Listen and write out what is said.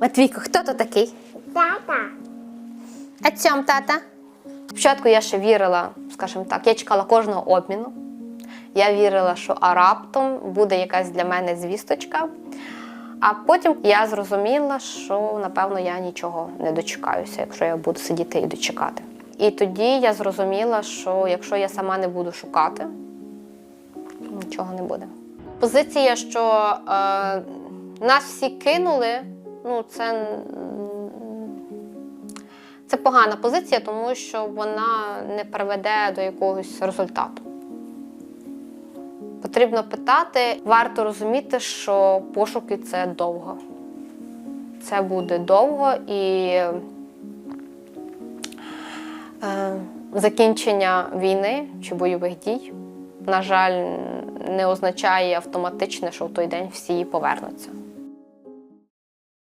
Матвійко, хто то такий? Тата. А цьом тата? Спочатку я ще вірила, скажімо так, я чекала кожного обміну. Я вірила, що а раптом буде якась для мене звісточка. А потім я зрозуміла, що напевно я нічого не дочекаюся, якщо я буду сидіти і дочекати. І тоді я зрозуміла, що якщо я сама не буду шукати, нічого не буде. Позиція, що е, нас всі кинули, ну це це погана позиція, тому що вона не приведе до якогось результату. Потрібно питати, варто розуміти, що пошуки це довго. Це буде довго і е, закінчення війни чи бойових дій, на жаль, не означає автоматично, що в той день всі повернуться.